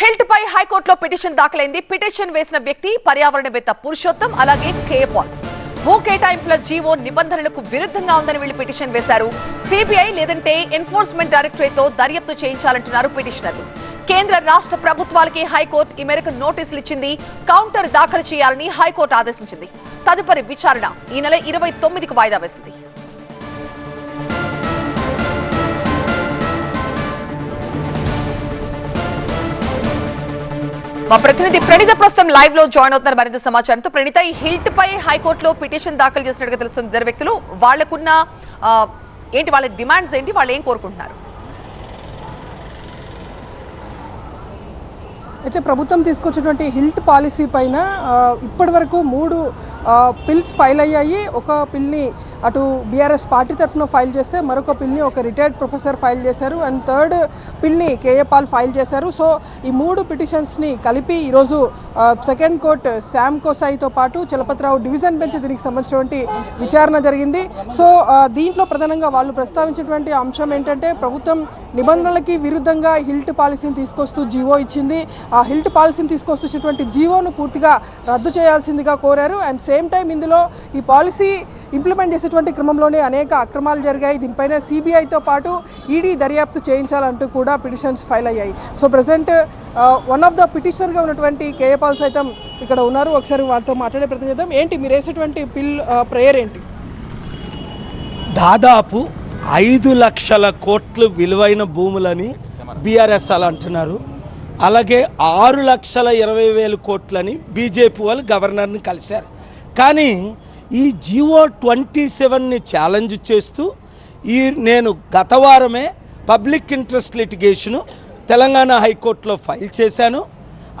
Health పై హైకోర్టులో petition దాఖలైంది. Petition వేసిన వ్యక్తి పర్యావరణవేత్త పురుషోత్తం అలాగే కేపాల్ భూ కేటాయింపుల జీవో నిబంధనలకు విరుద్ధంగా ఉందని వీళ్ళు పిటిషన్ వేశారు. సిబిఐ లేదంటే ఎన్ఫోర్స్మెంట్ డైరెక్టరేట్తో దర్యాప్తు చేయించాలంటున్నారు పిటిషనర్లు. కేంద్ర రాష్ట్ర ప్రభుత్వాలకి హైకోర్టు ఈ మేరకు నోటీసులు ఇచ్చింది. కౌంటర్ దాఖలు చేయాలని హైకోర్టు ఆదేశించింది. తదుపరి విచారణ ఈ నెల ఇరవై తొమ్మిదికి వాయిదా వేసింది. మా ప్రతినిధి ప్రణీత ప్రస్తుతం లైవ్లో జాయిన్ అవుతున్నారు. మరింత సమాచారంతో ప్రణీత ఈ హిల్ట్ పై హైకోర్టులో పిటిషన్ దాఖలు చేసినట్టుగా తెలుస్తుంది. ఇద్దరు వ్యక్తులు వాళ్ళకున్న ఏంటి వాళ్ళ డిమాండ్స్ ఏంటి? వాళ్ళు ఏం కోరుకుంటున్నారు? అయితే ప్రభుత్వం తీసుకొచ్చినటువంటి హిల్ట్ పాలసీ పైన ఇప్పటి వరకు మూడు పిల్స్ ఫైల్ అయ్యాయి. ఒక పిల్ని అటు బీఆర్ఎస్ పార్టీ తరఫున ఫైల్ చేస్తే మరొక పిల్ని ఒక రిటైర్డ్ ప్రొఫెసర్ ఫైల్ చేశారు. అండ్ థర్డ్ పిల్ని కేఏ పాల్ ఫైల్ చేశారు. సో ఈ మూడు పిటిషన్స్ని కలిపి ఈరోజు సెకండ్ కోర్ట్ శామ్ కోసాయితో పాటు చలపతిరావు డివిజన్ బెంచ్ దీనికి సంబంధించినటువంటి విచారణ జరిగింది. సో దీంట్లో ప్రధానంగా వాళ్ళు ప్రస్తావించినటువంటి అంశం ఏంటంటే ప్రభుత్వం నిబంధనలకి విరుద్ధంగా హిల్ట్ పాలసీని తీసుకొస్తూ జీవో ఇచ్చింది. హిల్ట్ పాలసీని తీసుకొస్తున్నటువంటి జీవోను పూర్తిగా రద్దు చేయాల్సిందిగా కోరారు. అండ్ సేమ్ టైం ఇందులో ఈ పాలసీ ఇంప్లిమెంట్ చేసేటువంటి క్రమంలోనే అనేక అక్రమాలు జరిగాయి. దీనిపైన సిబిఐతో పాటు ఈడీ దర్యాప్తు చేయించాలంటూ కూడా పిటిషన్స్ ఫైల్ అయ్యాయి. So present one of the పిటిషనర్గా ఉన్నటువంటి కేఏపాల్ సైతం ఇక్కడ ఉన్నారు. ఒకసారి వాళ్ళతో మాట్లాడే ప్రయత్నం చేద్దాం. ఏంటి మీరు వేసేటువంటి పిల్ uh, ప్రేయర్ ఏంటి? దాదాపు ఐదు లక్షల కోట్లు విలువైన భూములని బీఆర్ఎస్ అలా అంటున్నారు. అలాగే ఆరు లక్షల ఇరవై వేల కోట్లని బీజేపీ వాళ్ళు గవర్నర్ని కలిశారు. కానీ ఈ జియో ట్వంటీ సెవెన్ని ఛాలెంజ్ చేస్తూ ఈ నేను గత వారమే పబ్లిక్ ఇంట్రెస్ట్ లిటిగేషను తెలంగాణ హైకోర్టులో ఫైల్ చేశాను.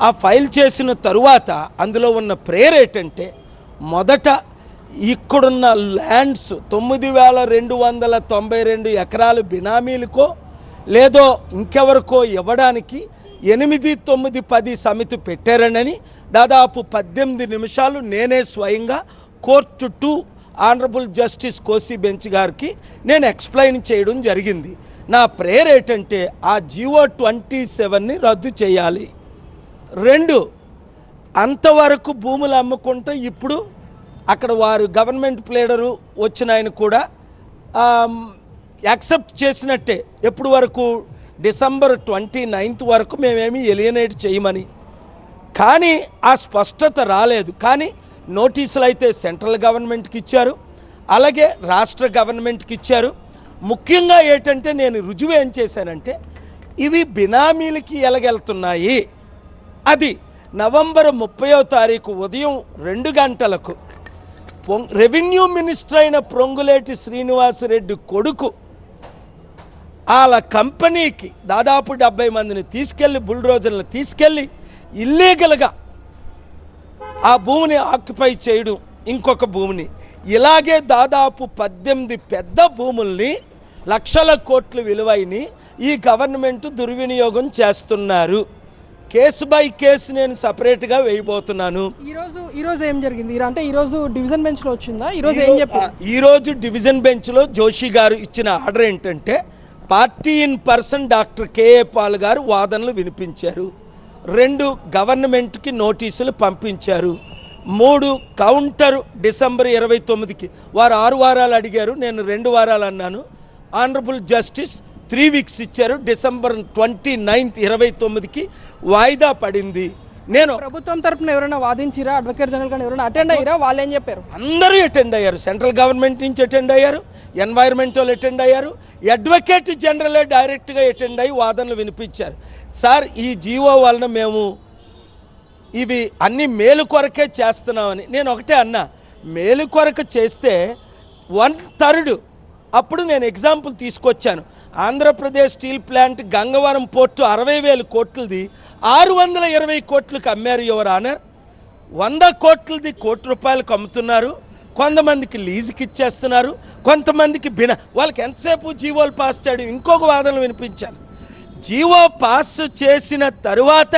ఆ ఫైల్ చేసిన తరువాత అందులో ఉన్న ప్రేయర్ ఏంటంటే మొదట ఇక్కడున్న ల్యాండ్స్ తొమ్మిది వేల రెండు వందల తొంభై రెండు ఎకరాలు బినామీలకో లేదో ఇంకెవరికో ఇవ్వడానికి ఎనిమిది తొమ్మిది పది సమితి పెట్టారనని దాదాపు పద్దెనిమిది నిమిషాలు నేనే స్వయంగా court to honourable justice Kosi bench గారికి నేను ఎక్స్ప్లెయిన్ చేయడం జరిగింది. నా ప్రేయర్ ఏంటంటే ఆ జియో ట్వంటీ సెవెన్ని రద్దు చేయాలి. రెండు అంతవరకు భూములు అమ్ముకుంటే ఇప్పుడు అక్కడ వారు గవర్నమెంట్ ప్లేడరు వచ్చిన ఆయన కూడా యాక్సెప్ట్ చేసినట్టే. ఎప్పుడు వరకు డిసెంబర్ ట్వంటీ నైన్త్ వరకు మేమేమి ఎలియనేట్ చేయమని. కానీ ఆ స్పష్టత రాలేదు. కానీ నోటీసులు అయితే సెంట్రల్ గవర్నమెంట్కి ఇచ్చారు. అలాగే రాష్ట్ర గవర్నమెంట్కి ఇచ్చారు. ముఖ్యంగా ఏంటంటే నేను రుజువు ఏం చేశానంటే ఇవి బినామీలకి ఎలగెళ్తున్నాయి? అది నవంబర్ ముప్పయో తారీఖు ఉదయం రెండు గంటలకు రెవెన్యూ మినిస్టర్ అయిన పొంగులేటి శ్రీనివాసరెడ్డి కొడుకు వాళ్ళ కంపెనీకి దాదాపు డెబ్బై మందిని తీసుకెళ్ళి బుల్డోజర్లను తీసుకెళ్ళి ఇల్లీగల్గా ఆ భూమిని ఆక్యుపై చేయడం ఇంకొక భూమిని. ఇలాగే దాదాపు పద్దెనిమిది పెద్ద భూముల్ని లక్షల కోట్ల విలువైని ఈ గవర్నమెంట్ దుర్వినియోగం చేస్తున్నారు. కేసు బై కేసు నేను సపరేట్గా వేయబోతున్నాను. ఈ రోజు ఈ రోజు ఏం జరిగింది? అంటే ఈ రోజు డివిజన్ బెంచ్లో వచ్చిందా? ఈ రోజు ఏం చెప్పారు? ఈ రోజు డివిజన్ బెంచ్లో జోషి గారు ఇచ్చిన ఆర్డర్ ఏంటంటే party in person doctor KA Paul గారు వాదనలు వినిపించారు. రెండు గవర్నమెంట్కి నోటీసులు పంపించారు. మూడు కౌంటర్ డిసెంబర్ ఇరవై తొమ్మిదికి. వారు ఆరు వారాలు అడిగారు నేను రెండు వారాలు అన్నాను. ఆనరబుల్ జస్టిస్ త్రీ వీక్స్ ఇచ్చారు. డిసెంబర్ ట్వంటీ నైన్త్ ఇరవై తొమ్మిదికి వాయిదా పడింది. నేను ప్రభుత్వం తరపున ఎవరైనా వాదించిరా? అడ్వకేట్ జనరల్ కానీ ఎవరైనా అటెండ్ అయ్యారా? వాళ్ళు ఏం చెప్పారు? అందరూ అటెండ్ అయ్యారు. సెంట్రల్ గవర్నమెంట్ నుంచి అటెండ్ అయ్యారు. ఎన్వైర్మెంట్ వాళ్ళు అటెండ్ అయ్యారు అడ్వకేట్ జనరలే డైరెక్ట్గా అటెండ్ అయ్యి వాదనలు వినిపించారు. సార్ ఈ జీవో వలన మేము ఇవి అన్ని మేలు కొరకే చేస్తున్నామని నేను ఒకటే అన్నా. మేలు కొరకు చేస్తే వన్ థర్డ్ అప్పుడు నేను ఎగ్జాంపుల్ తీసుకొచ్చాను. Andhra Pradesh steel plant Gangavaram port అరవై వేల కోట్లది ఆరు వందల ఇరవై కోట్లకు అమ్మారు యువర్ ఆనర్. వంద కోట్లది కోటి రూపాయలకు అమ్ముతున్నారు. కొంతమందికి లీజుకి ఇచ్చేస్తున్నారు. కొంతమందికి బిన వాళ్ళకి ఎంతసేపు జీవోలు పాస్ చేయడం? ఇంకొక వాదనలు వినిపించాను జీవో పాస్ చేసిన తరువాత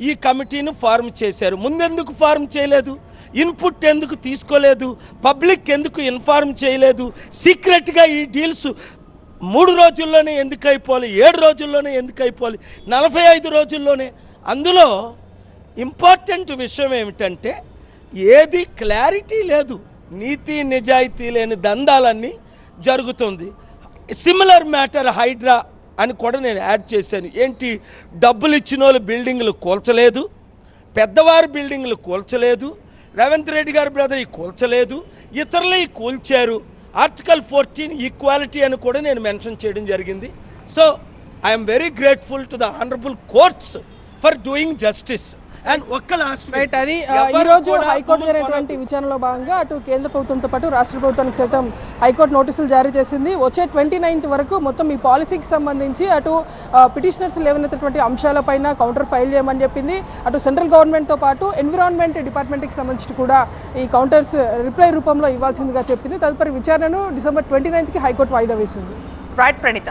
ఈ కమిటీని ఫార్మ్ చేశారు. ముందెందుకు ఫార్మ్ చేయలేదు? ఇన్పుట్ ఎందుకు తీసుకోలేదు? పబ్లిక్ ఎందుకు ఇన్ఫార్మ్ చేయలేదు? సీక్రెట్గా ఈ డీల్స్ మూడు రోజుల్లోనే ఎందుకు అయిపోవాలి? ఏడు రోజుల్లోనే ఎందుకు అయిపోవాలి? నలభై ఐదు రోజుల్లోనే. అందులో ఇంపార్టెంట్ విషయం ఏమిటంటే ఏది క్లారిటీ లేదు. నీతి నిజాయితీ లేని దందాలన్నీ జరుగుతుంది. సిమిలర్ మ్యాటర్ హైడ్రా అని కూడా నేను యాడ్ చేశాను. ఏంటి? డబ్బులు ఇచ్చిన వాళ్ళు బిల్డింగ్లు కూల్చలేదు. పెద్దవారు బిల్డింగ్లు కూల్చలేదు. రేవంత్ రెడ్డి గారి బ్రదర్ ఈ కూల్చలేదు. ఇతరులు ఈ కూల్చారు. ఆర్టికల్ ఫోర్టీన్ ఈక్వాలిటీ అని కూడా నేను మెన్షన్ చేయడం జరిగింది. So I'm very grateful to the honourable courts for doing justice and ఒక్క లాస్ట్ రైట్ అది ఈ రోజు హైకోర్టు జరిగినటువంటి విచారణలో భాగంగా అటు కేంద్ర ప్రభుత్వంతో పాటు రాష్ట్ర ప్రభుత్వానికి సైతం హైకోర్టు నోటీసులు జారీ చేసింది. వచ్చే ట్వంటీ నైన్త్ వరకు మొత్తం ఈ పాలసీకి సంబంధించి అటు పిటిషనర్స్ లేవనెత్తినటువంటి అంశాలపైన కౌంటర్ ఫైల్ చేయమని చెప్పింది. అటు సెంట్రల్ గవర్నమెంట్తో పాటు ఎన్విరాన్మెంట్ డిపార్ట్మెంట్కి సంబంధించి కూడా ఈ కౌంటర్స్ రిప్లై రూపంలో ఇవ్వాల్సిందిగా చెప్పింది. తదుపరి విచారణను డిసెంబర్ ట్వంటీ నైన్త్కి హైకోర్టు వాయిదా వేసింది. రైట్ ప్రణీత